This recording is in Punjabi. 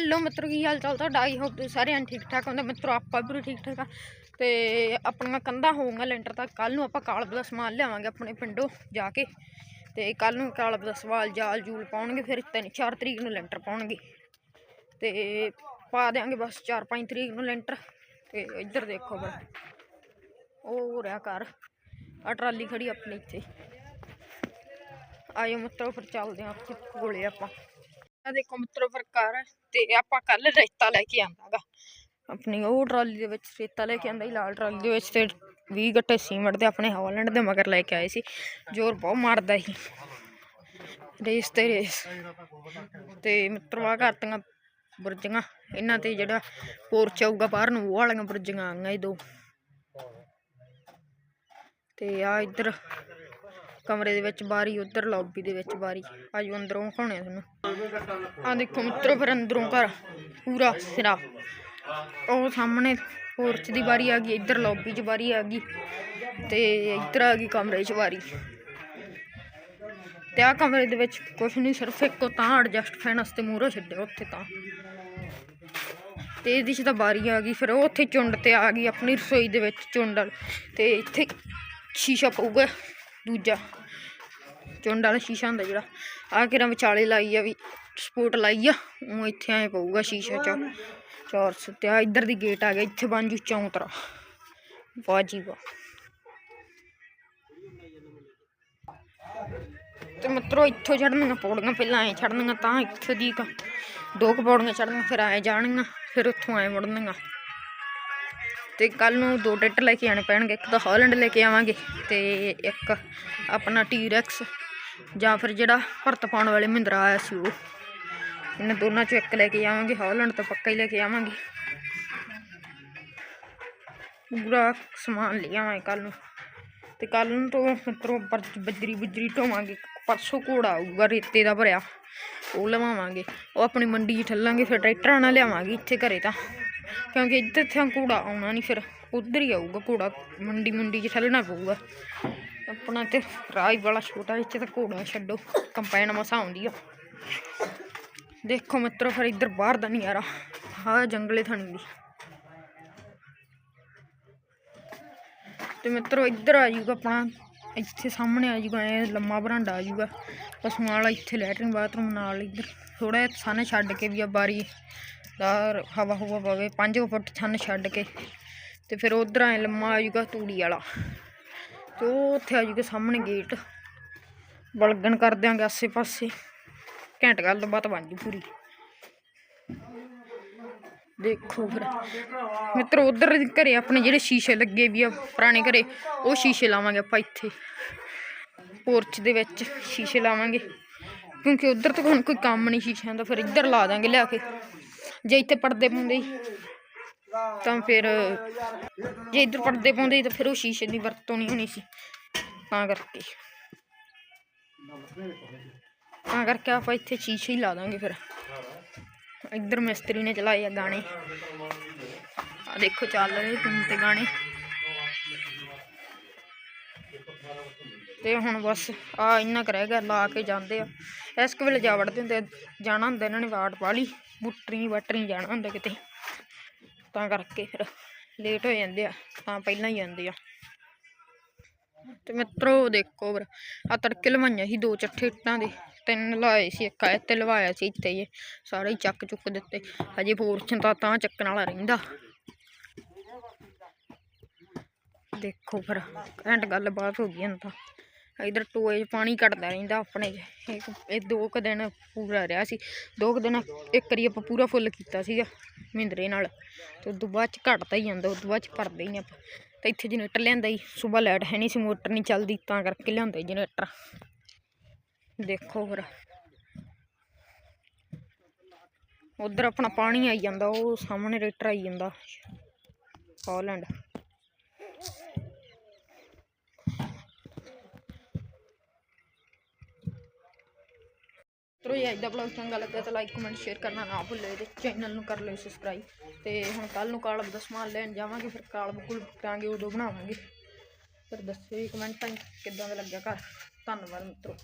ਹੈਲੋ ਮਿੱਤਰੋ, ਕੀ ਹਾਲ ਚਾਲ ਤੁਹਾਡਾ? ਆਈ ਹੋਪ ਤੁਸੀਂ ਸਾਰੇ ਐਨ ਠੀਕ ਠਾਕ ਹੁੰਦੇ ਮਿੱਤਰੋ, ਆਪਾਂ ਵੀ ਠੀਕ ਠਾਕ ਆ। ਤੇ ਆਪਣੀਆਂ ਕੰਧਾਂ ਹੋਊਗਾ ਲੈਂਟਰ ਤੱਕ ਕੱਲ ਨੂੰ ਆਪਾਂ ਕਾਲਬ ਦਾ ਸਮਾਨ ਲਿਆਵਾਂਗੇ ਆਪਣੇ ਪਿੰਡੋਂ ਜਾ ਕੇ। ਤੇ ਕੱਲ ਨੂੰ ਕਾਲਬ ਦਾ ਸਵਾਲ, ਜਾਲ ਜੂਲ ਪਾਉਣਗੇ, ਫਿਰ ਤਿੰਨ ਚਾਰ ਤਰੀਕ ਨੂੰ ਲੈਂਟਰ ਪਾਉਣਗੇ। ਤੇ ਪਾ ਦੇਾਂਗੇ ਬਸ 4-5 ਤਰੀਕ ਨੂੰ ਲੈਂਟਰ। ਤੇ ਇੱਧਰ ਦੇਖੋ ਬਰ ਉਹ ਹੋ ਰਿਹਾ ਘਰ। ਆ ਟਰਾਲੀ ਖੜੀ ਆਪਣੀ ਇੱਥੇ। ਆਇਓ ਮਿੱਤਰੋ, ਫਿਰ ਚੱਲਦੇ ਆਂ ਉੱਥੇ ਕੋਲੇ ਆਪਾਂ। ਆ ਦੇਖੋ ਮਿੱਤਰੋ ਫਿਰ ਤੇ ਆਪਾਂ ਕੱਲ ਰੇਤਾ ਲੈ ਕੇ ਆਂਦਾਗਾ ਆਪਣੀ ਉਹ ਟਰਾਲੀ ਦੇ ਵਿੱਚ ਰੇਤਾ ਲੈ ਕੇ ਆਂਦਾ ਸੀ, ਲਾਲ ਟਰਾਲੀ ਦੇ ਵਿੱਚ ਤੇ 20 ਗੱਟੇ ਸੀਮਟ ਦੇ ਆਪਣੇ ਹਾਲੈਂਡ ਦੇ ਮਗਰ ਲੈ ਕੇ ਆਏ ਸੀ, ਜ਼ੋਰ ਬਹੁਤ ਮਾਰਦਾ ਸੀ। ਰੇਸ ਤੇ ਰੇਸ। ਤੇ ਮਿੱਤਰੋ ਆ ਕਰਤੀਆਂ ਬੁਰਜੀਆਂ, ਇਹਨਾਂ ਤੇ ਜਿਹੜਾ ਪੋਰਚ ਆਊਗਾ ਬਾਹਰ ਨੂੰ, ਉਹ ਵਾਲੀਆਂ ਬੁਰਜੀਆਂ ਆਈਆਂ ਇਹ ਦੋ। ਤੇ ਆ ਇੱਧਰ ਕਮਰੇ ਦੇ ਵਿੱਚ ਬਾਰੀ, ਉਧਰ ਲੌਬੀ ਦੇ ਵਿੱਚ ਬਾਰੀ। ਆਜੋ ਅੰਦਰੋਂ ਵਿਖਾਉਣੇ ਤੁਹਾਨੂੰ। ਆ ਦੇਖੋ ਮਿੱਤਰੋ ਫਿਰ ਅੰਦਰੋਂ ਘਰ, ਪੂਰਾ ਸਿਰਾ। ਉਹ ਸਾਹਮਣੇ ਪੋਰਚ ਦੀ ਬਾਰੀ ਆ ਗਈ, ਇੱਧਰ ਲੌਬੀ 'ਚ ਬਾਰੀ ਆ ਗਈ ਤੇ ਇੱਧਰ ਆ ਗਈ ਕਮਰੇ 'ਚ ਬਾਰੀ। ਤੇ ਆ ਕਮਰੇ ਦੇ ਵਿੱਚ ਕੁਛ ਨਹੀਂ, ਸਿਰਫ ਇੱਕੋ ਤਾਂ ਐਡਜਸਟ ਫੈਨ ਵਾਸਤੇ ਮੂਹਰੋਂ ਛੱਡਿਆ ਉੱਥੇ ਤਾਂ। ਤੇ ਇਹਦੀ 'ਚ ਤਾਂ ਬਾਰੀ ਆ ਗਈ, ਫਿਰ ਉਹ ਉੱਥੇ ਚੁੰਡ ਤੇ ਆ ਗਈ, ਆਪਣੀ ਰਸੋਈ ਦੇ ਵਿੱਚ ਚੁੰਡ ਤੇ ਇੱਥੇ ਸ਼ੀਸ਼ਾ ਪਊਗਾ। ਦੂਜਾ। ਚੁੰਡ ਵਾਲਾ ਸ਼ੀਸ਼ਾ ਹੁੰਦਾ ਜਿਹੜਾ। ਆ ਕਿਰਾਂ ਵਿਚਾਲੇ ਲਾਈ ਆ ਵੀ, ਸਪੋਰਟ ਲਾਈ ਆ। ਉਹ ਇੱਥੇ ਐ ਪਊਗਾ ਸ਼ੀਸ਼ਾ ਚ। ਚੌਰਸ ਤੇ ਆ, ਇੱਧਰ ਦੀ ਗੇਟ ਆ ਗਿਆ। ਇੱਥੇ ਬਣ ਜੂ ਚੌਂਤਰਾ। ਵਾਹ ਜੀ ਵਾਹ ਤੇ ਮਿੱਤਰੋ, ਇੱਥੋਂ ਚੜਨੀਆਂ ਪੌੜੀਆਂ ਪਹਿਲਾਂ ਐ ਚੜਨੀਆਂ ਤਾਂ ਇੱਥੇ ਦੀ ਕ ਦੋ ਕੁ ਪੌੜੀਆਂ ਚੜਨੀਆਂ ਫਿਰ ਐ ਜਾਣੀਆਂ ਤੇ ਕੱਲ ਨੂੰ ਦੋ ਟਰੈਕਟਰ ਲੈ ਕੇ ਆਣੇ ਪੈਣਗੇ, ਇੱਕ ਤਾਂ ਹਾਲੈਂਡ ਲੈ ਕੇ ਆਵਾਂਗੇ ਤੇ ਇੱਕ ਆਪਣਾ ਟੀ ਰੈਕਸ ਜਾਂ ਫਿਰ ਜਿਹੜਾ ਭਰਤ ਪਾਉਣ ਵਾਲੇ ਮਹਿੰਦਰਾ ਆਇਆ ਸੀ ਉਹ। ਇਹਨਾਂ ਦੋਨਾਂ ਚੋਂ ਇੱਕ ਲੈ ਕੇ ਆਵਾਂਗੇ, ਹਾਲੈਂਡ ਤਾਂ ਪੱਕਾ ਹੀ ਲੈ ਕੇ ਆਵਾਂਗੇ। ਪੂਰਾ ਸਮਾਨ ਲੈ ਆਵਾਂਗੇ ਕੱਲ ਨੂੰ। ਤੇ ਕੱਲ ਨੂੰ ਤੋਂ ਮਿੱਤਰੋ ਬੱਜਰੀ ਬੁਜਰੀ ਢੋਵਾਂਗੇ ਪਰਸੋਂ ਘੋੜਾ ਆਊਗਾ, ਰੇਤੇ ਦਾ ਭਰਿਆ। ਉਹ ਲਵਾਵਾਂਗੇ, ਉਹ ਆਪਣੀ ਮੰਡੀ 'ਚ ਠੱਲਾਂਗੇ, ਫਿਰ ਟਰੈਕਟਰਾਂ ਨਾਲ ਲਿਆਵਾਂਗੇ, ਇੱਥੇ ਘਰੇ ਤਾਂ। ਕਿਉਂਕਿ ਇੱਧਰ ਤਾਂ ਘੋੜਾ ਆਉਣਾ ਨਹੀਂ, ਫਿਰ ਉਧਰ ਹੀ ਆਊਗਾ ਘੋੜਾ, ਮੰਡੀ ਮੰਡੀ 'ਚ ਠੱਲਣਾ ਪਊਗਾ। ਆਪਣਾ ਤੇ ਰਾਹ ਹੀ ਛੋਟਾ, ਇੱਥੇ ਤਾਂ ਘੋੜਾ ਛੱਡੋ ਕੰਪਾਈਨ ਮਸਾ ਆਉਂਦੀ ਆ। ਦੇਖੋ ਮਿੱਤਰੋ, ਫਿਰ ਇੱਧਰ ਬਾਹਰ ਦਾ ਨਹੀਂ ਯਾਰਾ ਹਾਂ ਜੰਗਲੇ ਥਾਣੀ ਦੀ ਤੇ ਮਿੱਤਰੋ, ਇੱਧਰ ਆ ਜਾਊਗਾ ਆਪਣਾ, ਇੱਥੇ ਸਾਹਮਣੇ ਆ ਜਾਊਗਾ ਇਹ ਲੰਮਾ ਬਰਾਂਡਾ ਆ ਜਾਊਗਾ। ਪਸ਼ੂਆਂ ਵਾਲਾ ਇੱਥੇ ਲੈਟਰਿੰਗ ਬਾਥਰੂਮ ਨਾਲ ਇੱਧਰ ਥੋੜਾ ਜਿਹਾ ਸਾਨੇ ਛੱਡ ਕੇ ਵੀ ਆ ਬਾਰੀ ਦਾ ਹਵਾ ਹਵਾ ਪਵੇ 5 ਫੁੱਟ ਛੰਨ ਛੱਡ ਕੇ ਤੇ ਫਿਰ ਉਧਰ ਐ ਲੰਮਾ ਆਜੂਗਾ ਤੂੜੀ ਵਾਲਾ। ਤੇ ਉਹ ਉੱਥੇ ਆ ਸਾਹਮਣੇ ਗੇਟ ਬਲਗਣ ਕਰ ਦਿਆਂਗੇ ਆਸੇ ਪਾਸੇ ਘੈਂਟ ਗੱਲ ਬਾਤ ਬਣ ਜੂ ਪੂਰੀ। ਦੇਖੋ ਫਿਰ। ਮਿੱਤਰੋ, ਉਧਰ ਘਰੇ ਆਪਣੇ ਜਿਹੜੇ ਸ਼ੀਸ਼ੇ ਲੱਗੇ ਵੀ ਆ ਪੁਰਾਣੇ ਘਰੇ, ਉਹ ਸ਼ੀਸ਼ੇ ਲਾਵਾਂਗੇ ਆਪਾਂ ਇੱਥੇ। ਪੋਰਚ ਦੇ ਵਿੱਚ ਸ਼ੀਸ਼ੇ ਲਾਵਾਂਗੇ। ਕਿਉਂਕਿ ਉਧਰ ਤਾਂ ਹੁਣ ਕੋਈ ਕੰਮ ਨਹੀਂ ਸ਼ੀਸ਼ਿਆਂ ਦਾ, ਫਿਰ ਇੱਧਰ ਲਾ ਦਾਂਗੇ ਲਿਆ ਕੇ। ਜੇ ਇੱਥੇ ਪਰਦੇ ਪਾਉਂਦੇ ਤਾਂ ਫਿਰ ਜੇ ਇੱਧਰ ਪਰਦੇ ਪਾਉਂਦੇ ਤਾਂ ਫਿਰ ਉਹ ਸ਼ੀਸ਼ੇ ਦੀ ਵਰਤੋਂ ਨਹੀਂ ਹੋਣੀ ਸੀ। ਤਾਂ ਕਰਕੇ। ਤਾਂ ਕਰਕੇ ਆਪਾਂ ਇੱਥੇ ਸ਼ੀਸ਼ੇ ਹੀ ਲਾ ਦਾਂਗੇ ਫਿਰ। ਇੱਧਰ ਮਿਸਤਰੀ ਨੇ ਚਲਾਏ ਆ ਗਾਣੇ। ਆ ਦੇਖੋ ਚੱਲ ਰਹੇ ਤੁਮ ਤੇ ਗਾਣੇ। ਤੇ ਹੁਣ ਬਸ ਆ ਇੰਨਾ ਕੁ ਰਹਿ ਗਿਆ, ਲਾ ਕੇ ਜਾਂਦੇ ਆ। ਇਸ ਵੇਲੇ ਜਾ ਵੜਦੇ ਹੁੰਦੇ ਆ। ਜਾਣਾ ਹੁੰਦਾ ਇਹਨਾਂ ਨੇ ਵਾਟ ਪਾ ਲਈ ਬੁੱਟਰੀ ਵਟਰੀ ਜਾਣਾ ਹੁੰਦਾ ਕਿਤੇ। ਤਾਂ ਕਰਕੇ ਫਿਰ ਲੇਟ ਹੋ ਜਾਂਦੇ ਆ, ਤਾਂ ਪਹਿਲਾਂ ਹੀ ਜਾਂਦੇ ਆ। ਤੇ ਮਿੱਤਰੋ ਦੇਖੋ ਫਿਰ ਆ ਤੜਕੇ ਲਵਾਈਆਂ ਸੀ ਦੋ ਚੱਠੇ ਇੱਟਾਂ ਦੇ, ਤਿੰਨ ਲਾਏ ਸੀ ਇੱਕ ਆ ਤੇ ਲਵਾਇਆ ਸੀ ਇੱਥੇ ਹੀ ਸਾਰੇ ਹੀ ਚੱਕ ਚੁੱਕ ਦਿੱਤੇ। ਹਜੇ ਪੋਰਸ਼ਨ ਤਾਂ ਤਾਂ ਚੱਕਣ ਵਾਲਾ ਰਹਿੰਦਾ। ਦੇਖੋ ਫਿਰ ਘੈਂਟ ਗੱਲਬਾਤ ਹੋ ਗਈ ਹੁਣ ਤਾਂ। ਇਧਰ ਟੋਏ 'ਚ ਪਾਣੀ ਘਟਦਾ ਰਹਿੰਦਾ ਆਪਣੇ 'ਚ। ਇਹ ਇਹ ਦੋ ਕੁ ਦਿਨ ਪੂਰਾ ਰਿਹਾ ਸੀ। ਦੋ ਕੁ ਦਿਨ ਇੱਕ ਵਾਰੀ ਆਪਾਂ ਪੂਰਾ ਫੁੱਲ ਕੀਤਾ ਸੀਗਾ ਮਹਿੰਦਰੇ ਨਾਲ। ਤੇ ਉਦੋਂ ਬਾਅਦ 'ਚ ਘਟਦਾ ਹੀ ਜਾਂਦਾ, ਉਦੋਂ ਬਾਅਦ 'ਚ ਭਰਦੇ ਹੀ ਨਹੀਂ ਆਪਾਂ। ਤੇ ਇੱਥੇ ਜਨਰੇਟਰ ਲਿਆਂਦਾ ਸੀ ਸਵੇਰ ਲਾਈਟ ਹੈ ਨਹੀਂ ਸੀ, ਮੋਟਰ ਨਹੀਂ ਚੱਲਦੀ, ਤਾਂ ਕਰਕੇ ਲਿਆਂਦਾ ਜਨਰੇਟਰ। ਦੇਖੋ ਫਿਰ ਉਧਰ ਆਪਣਾ ਪਾਣੀ ਆਈ ਜਾਂਦਾ, ਉਹ ਸਾਹਮਣੇ ਰੇਟਰ ਆਈ ਜਾਂਦਾ। ਹਾਲੈਂਡ। ਤਰੋ ਇਹ ਅੱਜ ਦਾ ਵਲੌਗ ਚੰਗਾ ਲੱਗਾ ਤਾਂ ਲਾਈਕ ਕਮੈਂਟ ਸ਼ੇਅਰ ਕਰਨਾ ਨਾ ਭੁੱਲਿਓ ਤੇ ਚੈਨਲ ਨੂੰ ਕਰ ਲਿਓ ਸਬਸਕ੍ਰਾਈਬ ਤੇ ਹੁਣ ਕੱਲ ਨੂੰ ਕਾਲਬ ਦਾ ਸਮਾਨ ਲੈਣ ਜਾਵਾਂਗੇ, ਫਿਰ ਕਾਲਬ ਕੁਲ ਕਰਾਂਗੇ ਉਦੋਂ ਬਣਾਵਾਂਗੇ। ਫਿਰ ਦੱਸਿਓ ਕਮੈਂਟ ਤਾਂ ਕਿੱਦਾਂ ਦਾ ਲੱਗਿਆ ਘਰ? ਧੰਨਵਾਦ ਮਿੱਤਰੋ।